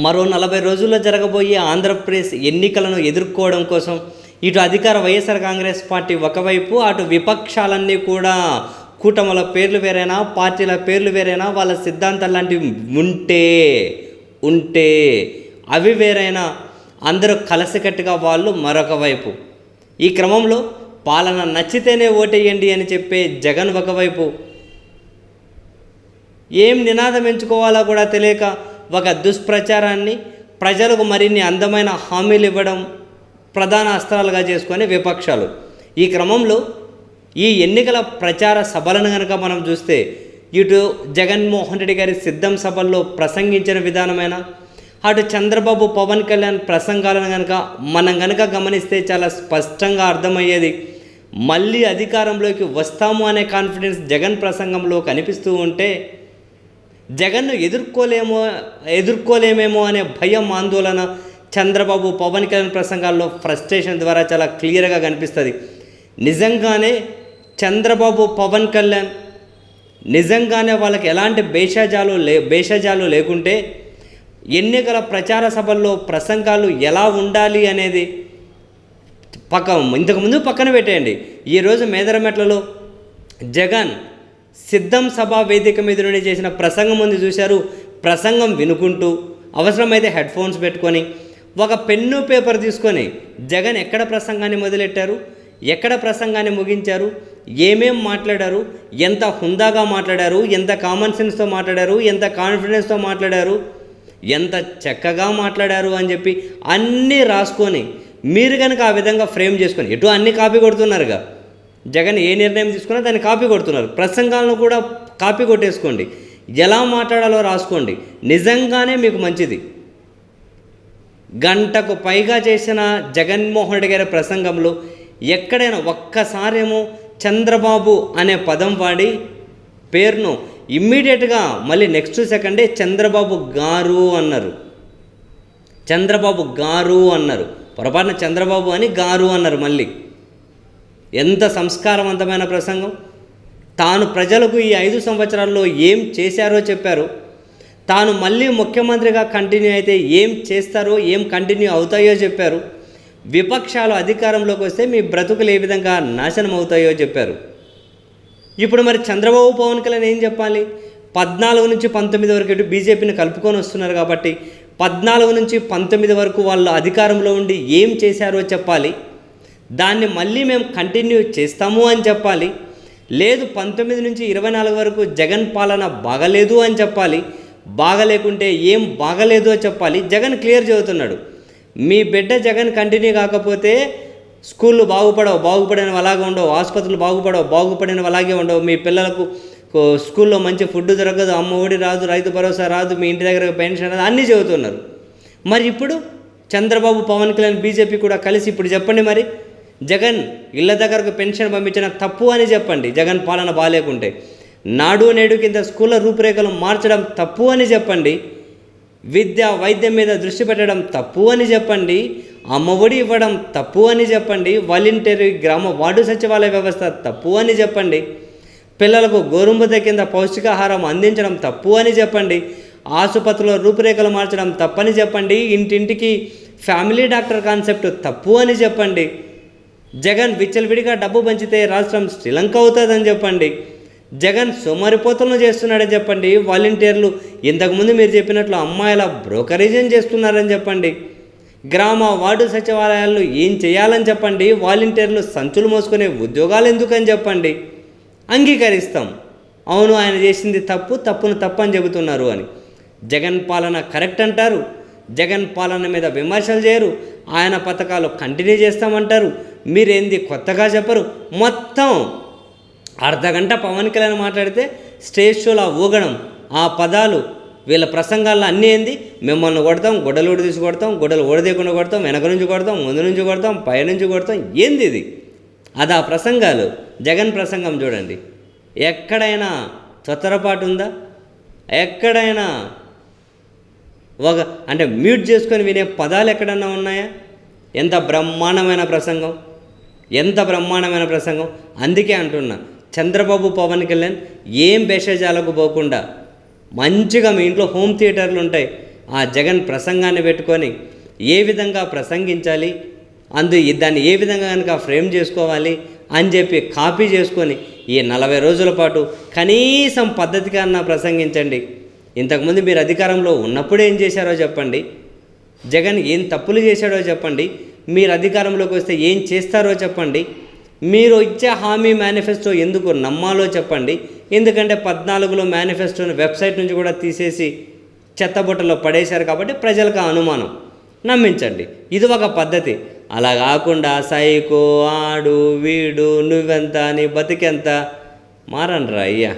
మరో నలభై రోజుల్లో జరగబోయే ఆంధ్రప్రదేశ్ ఎన్నికలను ఎదుర్కోవడం కోసం ఇటు అధికార వైఎస్ఆర్ కాంగ్రెస్ పార్టీ ఒకవైపు అటు విపక్షాలన్నీ కూడా కూటముల పేర్లు వేరైనా పార్టీల పేర్లు వేరైనా వాళ్ళ సిద్ధాంతాలు లాంటివి ఉంటే ఉంటే అవి వేరైనా అందరూ కలిసికట్టుగా వాళ్ళు మరొక వైపు. ఈ క్రమంలో పాలన నచ్చితేనే ఓటేయండి అని చెప్పే జగన్ ఒకవైపు. ఏం నినాదం ఎంచుకోవాలో కూడా తెలియక ఒక దుష్ప్రచారాన్ని ప్రజలకు మరిన్ని అందమైన హామీలు ఇవ్వడం ప్రధాన అస్త్రాలుగా చేసుకునే విపక్షాలు. ఈ క్రమంలో ఈ ఎన్నికల ప్రచార సభలను కనుక మనం చూస్తే ఇటు జగన్మోహన్ రెడ్డి గారి సిద్ధం సభల్లో ప్రసంగించిన విధానమైన అటు చంద్రబాబు పవన్ కళ్యాణ్ ప్రసంగాలను కనుక మనం కనుక గమనిస్తే చాలా స్పష్టంగా అర్థమయ్యేది మళ్ళీ అధికారంలోకి వస్తాము అనే కాన్ఫిడెన్స్ జగన్ ప్రసంగంలో కనిపిస్తూ ఉంటే జగన్ను ఎదుర్కోలేమో ఎదుర్కోలేమేమో అనే భయం ఆందోళన చంద్రబాబు పవన్ కళ్యాణ్ ప్రసంగాల్లో ఫ్రస్ట్రేషన్ ద్వారా చాలా క్లియర్గా కనిపిస్తుంది. నిజంగానే చంద్రబాబు పవన్ కళ్యాణ్ నిజంగానే వాళ్ళకి ఎలాంటి భేషజాలు లే భేషజాలు లేకుంటే ఎన్నికల ప్రచార సభల్లో ప్రసంగాలు ఎలా ఉండాలి అనేది పక్క ఇంతకుముందు పక్కన పెట్టేయండి. ఈరోజు మేదరమెట్లలో జగన్ సిద్ధం సభా వేదిక మీద నుండి చేసిన ప్రసంగం ఉంది చూశారు. ప్రసంగం వినుకుంటూ అవసరమైతే హెడ్ ఫోన్స్ పెట్టుకొని ఒక పెన్ను పేపర్ తీసుకొని జగన్ ఎక్కడ ప్రసంగాన్ని మొదలెట్టారు? ఎక్కడ ప్రసంగాన్ని ముగించారు? ఏమేం మాట్లాడారు? ఎంత హుందాగా మాట్లాడారు? ఎంత కామన్ సెన్స్తో మాట్లాడారు? ఎంత కాన్ఫిడెన్స్తో మాట్లాడారు? ఎంత చక్కగా మాట్లాడారు అని చెప్పి అన్నీ రాసుకొని మీరు కనుక ఆ విధంగా ఫ్రేమ్ చేసుకొని ఎటు అన్ని కాపీ కొడుతున్నారుగా? జగన్ ఏ నిర్ణయం తీసుకున్నా దాన్ని కాపీ కొడుతున్నారు. ప్రసంగాలను కూడా కాపీ కొట్టేసుకోండి. ఎలా మాట్లాడాలో రాసుకోండి. నిజంగానే మీకు మంచిది. గంటకు పైగా చేసిన జగన్మోహన్ రెడ్డి గారి ప్రసంగంలో ఎక్కడైనా ఒక్కసారేమో చంద్రబాబు అనే పదం వాడి పేరును ఇమ్మీడియట్గా మళ్ళీ నెక్స్ట్ సెకండే చంద్రబాబు గారు అన్నారు. చంద్రబాబు గారు అన్నారు. పొరపాటున చంద్రబాబు అని గారు అన్నారు మళ్ళీ. ఎంత సంస్కారవంతమైన ప్రసంగం. తాను ప్రజలకు ఈ ఐదు సంవత్సరాల్లో ఏం చేశారో చెప్పారు. తాను మళ్ళీ ముఖ్యమంత్రిగా కంటిన్యూ అయితే ఏం చేస్తారో ఏం కంటిన్యూ అవుతాయో చెప్పారు. విపక్షాలు అధికారంలోకి వస్తే మీ బ్రతుకులు ఏ విధంగా నాశనం అవుతాయో చెప్పారు. ఇప్పుడు మరి చంద్రబాబు పవన్ కళ్యాణ్ ఏం చెప్పాలి? పద్నాలుగు నుంచి పంతొమ్మిది వరకు ఇటు బీజేపీని కలుపుకొని వస్తున్నారు కాబట్టి పద్నాలుగు నుంచి పంతొమ్మిది వరకు వాళ్ళు అధికారంలో ఉండి ఏం చేశారో చెప్పాలి. దాన్ని మళ్ళీ మేము కంటిన్యూ చేస్తాము అని చెప్పాలి. లేదు పంతొమ్మిది నుంచి ఇరవై నాలుగు వరకు జగన్ పాలన బాగలేదు అని చెప్పాలి. బాగలేకుంటే ఏం బాగలేదు అని చెప్పాలి. జగన్ క్లియర్ చదువుతున్నాడు మీ బిడ్డ జగన్ కంటిన్యూ కాకపోతే స్కూళ్ళు బాగుపడవు బాగుపడినవి అలాగే ఉండవు ఆసుపత్రులు బాగుపడవు బాగుపడినవి అలాగే ఉండవు. మీ పిల్లలకు స్కూల్లో మంచి ఫుడ్ దొరకదు అమ్మ ఒడి రాదు రైతు భరోసా రాదు మీ ఇంటి దగ్గర పెన్షన్ రాదు అన్నీ చెబుతున్నారు. మరి ఇప్పుడు చంద్రబాబు పవన్ కళ్యాణ్ బీజేపీ కూడా కలిసి ఇప్పుడు చెప్పండి మరి. జగన్ ఇళ్ళ దగ్గరకు పెన్షన్ పంపించిన తప్పు అని చెప్పండి. జగన్ పాలన బాగాలేకుంటే. నాడు నేడు కింద స్కూళ్ళ రూపురేఖలు మార్చడం తప్పు అని చెప్పండి. విద్య వైద్యం మీద దృష్టి పెట్టడం తప్పు అని చెప్పండి. అమ్మఒడి ఇవ్వడం తప్పు అని చెప్పండి. వాలంటీర్ గ్రామ వార్డు సచివాలయ వ్యవస్థ తప్పు అని చెప్పండి. పిల్లలకు గోరుముద్ద కింద పౌష్టికాహారం అందించడం తప్పు అని చెప్పండి. ఆసుపత్రిలో రూపురేఖలు మార్చడం తప్పని చెప్పండి. ఇంటింటికి ఫ్యామిలీ డాక్టర్ కాన్సెప్ట్ తప్పు అని చెప్పండి. జగన్ విచ్చలవిడిగా డబ్బు పంచితే రాష్ట్రం శ్రీలంక అవుతుందని చెప్పండి. జగన్ సోమరిపోతలను చేస్తున్నాడని చెప్పండి. వాలంటీర్లు ఇంతకుముందు మీరు చెప్పినట్లు అమ్మాయిల బ్రోకరేజం చేస్తున్నారని చెప్పండి. గ్రామ వార్డు సచివాలయాల్లో ఏం చేయాలని చెప్పండి. వాలంటీర్లు సంచులు మోసుకునే ఉద్యోగాలు ఎందుకని చెప్పండి. అంగీకరిస్తాం. అవును ఆయన చేసింది తప్పు తప్పును తప్పు అని చెబుతున్నారు అని. జగన్ పాలన కరెక్ట్ అంటారు. జగన్ పాలన మీద విమర్శలు చేయరు. ఆయన పథకాలు కంటిన్యూ చేస్తామంటారు. మీరేంది కొత్తగా చెప్పరు. మొత్తం అర్ధగంట పవన్ కళ్యాణ్ మాట్లాడితే స్టేజ్ షోలో ఊగడం ఆ పదాలు వీళ్ళ ప్రసంగాల్లో అన్నీ ఏంది? మిమ్మల్ని కొడతాం గొడ్డలు ఊడి తీసి కొడతాం గొడ్డలు ఊడదీయకుండా కొడతాం వెనక నుంచి కొడతాం ముందు నుంచి కొడతాం పై నుంచి కొడతాం ఏంది ఇది? అది ఆ ప్రసంగాలు. జగన్ ప్రసంగం చూడండి. ఎక్కడైనా తొత్తరపాటు ఉందా? ఎక్కడైనా ఒక అంటే మ్యూట్ చేసుకొని వినే పదాలు ఎక్కడన్నా ఉన్నాయా? ఎంత బ్రహ్మాండమైన ప్రసంగం. ఎంత బ్రహ్మాండమైన ప్రసంగం? అందుకే అంటున్నా. చంద్రబాబు పవన్ కళ్యాణ్ ఏం భేషజాలకు పోకుండా మంచిగా మీ ఇంట్లో హోమ్ థియేటర్లు ఉంటాయి. ఆ జగన్ ప్రసంగాన్ని పెట్టుకొని ఏ విధంగా ప్రసంగించాలి? అందు దాన్ని ఏ విధంగా కనుక ఫ్రేమ్ చేసుకోవాలి? అని చెప్పి కాపీ చేసుకొని ఈ నలభై రోజుల పాటు కనీసం పద్ధతిగా అన్న ప్రసంగించండి. ఇంతకుముందు మీరు అధికారంలో ఉన్నప్పుడు ఏం చేశారో చెప్పండి. జగన్ ఏం తప్పులు చేశాడో చెప్పండి. మీరు అధికారంలోకి వస్తే ఏం చేస్తారో చెప్పండి. మీరు ఇచ్చే హామీ మేనిఫెస్టో ఎందుకు నమ్మాలో చెప్పండి. ఎందుకంటే పద్నాలుగులో మేనిఫెస్టోని వెబ్సైట్ నుంచి కూడా తీసేసి చెత్తబుట్టలో పడేశారు కాబట్టి ప్రజలకు అనుమానం. నమ్మించండి. ఇది ఒక పద్ధతి. అలా కాకుండా సైకో ఆడు వీడు నువ్వెంత నీ బతికెంత? మారండ్రా అయ్యా.